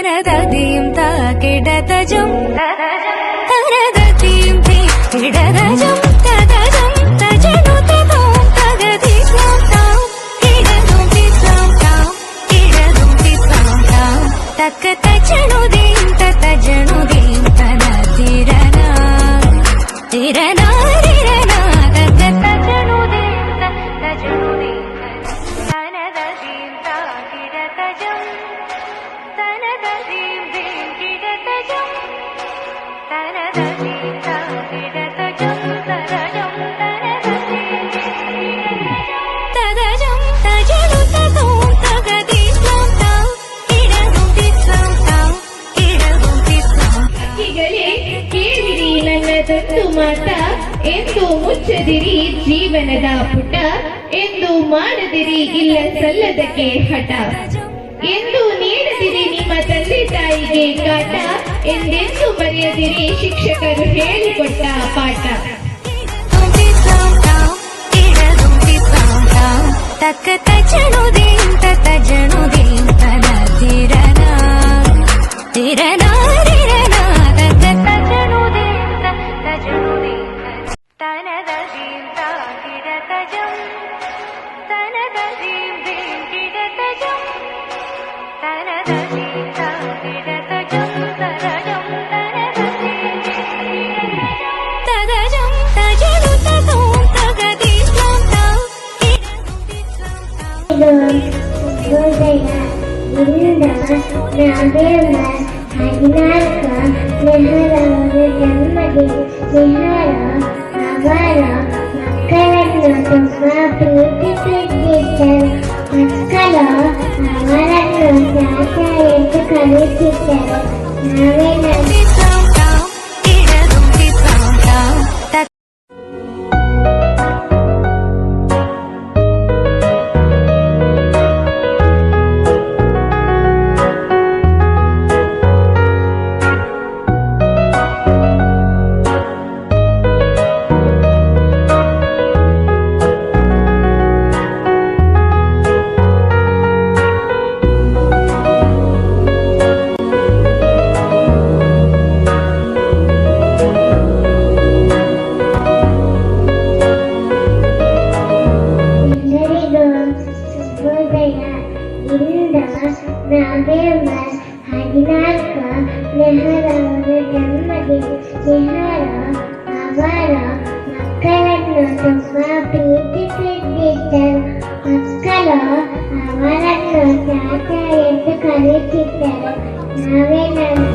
തരതീം താകിടതജം തരതീം കിടതജം തദജം തജനു തതോം തഗദീസ്ലാം താം കിടതും തിസ്ലാം താം കിടതും തിസ്ലാം താം തക്ക ಸ್ವಾರ್ಥ ಎಂದು ಮುಚ್ಚದಿರಿ ಜೀವನದ ಪುಟ ಎಂದು ಮಾಡದಿರಿ ಇಲ್ಲ ಸಲ್ಲದಕ್ಕೆ ಹಠ. ಎಂದು ನೀಡದಿರಿ ನಿಮ್ಮ ತಂದೆ ತಾಯಿಗೆ ಕಾಟ, ಎಂದೆಂದು ಬರೆಯದಿರಿ ಶಿಕ್ಷಕರು ಹೇಳಿಕೊಟ್ಟ ಪಾಠ. ತಕ್ಕ ద్రవిడ హరినాక నెహ్రూ జన్మదిన విహార నగర మక్కలను ತುಂಬಾ ಪ್ರೀತಿಸಿದ್ದರು ಮಕ್ಕಳು ಅವರನ್ನು ಸಾಕ ಎಂದು ಕರೆಯುತ್ತಿದ್ದರು ನಾವೇ ನವೆಂಬರ್ ಹದಿನಾಲ್ಕ ನೆಹರವರ ಜನ್ಮದಿನ ನೆಹರು ಅವರ ಮಕ್ಕಳನ್ನು ತುಂಬ ಪ್ರೀತಿಸುತ್ತಿದ್ದರು ಮಕ್ಕಳು ಅವರನ್ನು ಚಾಚ ಎಂದು ಕರೆಯುತ್ತಿದ್ದರು ನಾವೇನಂತ